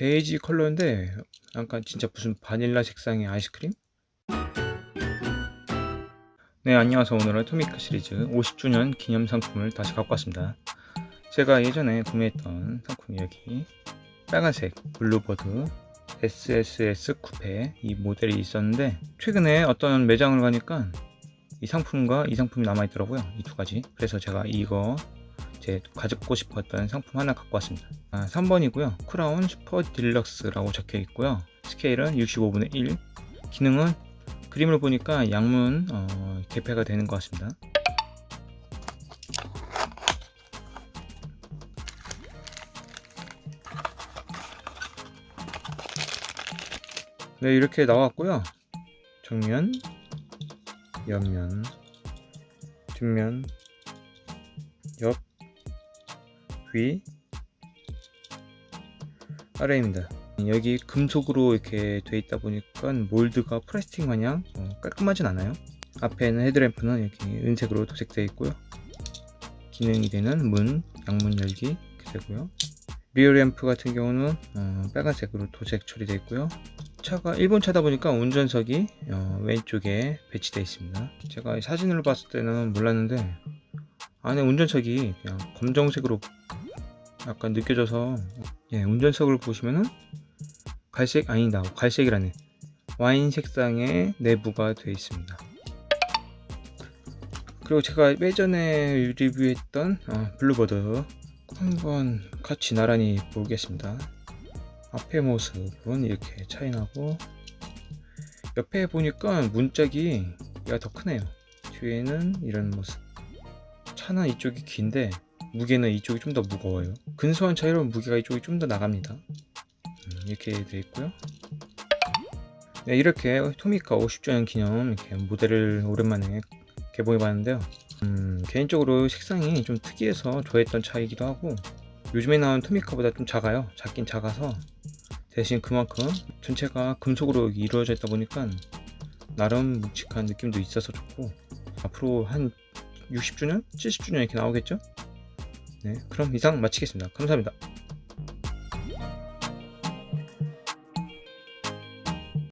베이지 컬러인데 약간 진짜 무슨 바닐라 색상의 아이스크림? 네 안녕하세요. 오늘은 토미카 시리즈 50주년 기념 상품을 다시 갖고 왔습니다. 제가 예전에 구매했던 상품이 여기 빨간색 블루버드 SSS 쿠페 이 모델이 있었는데 최근에 어떤 매장을 가니까 이 상품과 이 상품이 남아있더라고요. 이 두 가지. 그래서 제가 이거 제 가지고 싶었던 상품 하나 갖고 왔습니다. 아, 3번이고요. 크라운 슈퍼 딜럭스라고 적혀 있고요. 스케일은 65분의 1 기능은 그림을 보니까 양문 어, 개폐가 되는 것 같습니다. 네 이렇게 나왔고요. 정면 옆면 뒷면 옆 위, 아래입니다. 여기 금속으로 이렇게 돼 있다 보니까 몰드가 플라스틱 마냥 어, 깔끔하진 않아요. 앞에는 헤드램프는 이렇게 은색으로 도색되어 있고요. 기능이 되는 문, 양문 열기 이렇게 되고요. 리어 램프 같은 경우는 어, 빨간색으로 도색 처리되어 있고요. 차가 일본 차다 보니까 운전석이 어, 왼쪽에 배치되어 있습니다. 제가 이 사진으로 봤을 때는 몰랐는데 안에 운전석이 그냥 검정색으로 약간 느껴져서 예, 운전석을 보시면은 갈색 아니다 갈색이라네 와인 색상의 내부가 되어 있습니다. 그리고 제가 예전에 리뷰했던 어, 블루버드 한번 같이 나란히 보겠습니다. 앞에 모습은 이렇게 차이 나고 옆에 보니까 문짝이 얘가 더 크네요. 뒤에는 이런 모습. 차는 이쪽이 긴데 무게는 이쪽이 좀 더 무거워요. 근소한 차이로 무게가 이쪽이 좀 더 나갑니다. 음, 이렇게 되어 있고요. 네, 이렇게 토미카 50주년 기념 이렇게 모델을 오랜만에 개봉해 봤는데요. 음, 개인적으로 색상이 좀 특이해서 좋아했던 차이기도 하고 요즘에 나온 토미카보다 좀 작아요. 작긴 작아서 대신 그만큼 전체가 금속으로 이루어져 있다 보니까 나름 묵직한 느낌도 있어서 좋고 앞으로 한 60주년? 70주년 이렇게 나오겠죠? 네, 그럼 이상 마치겠습니다. 감사합니다.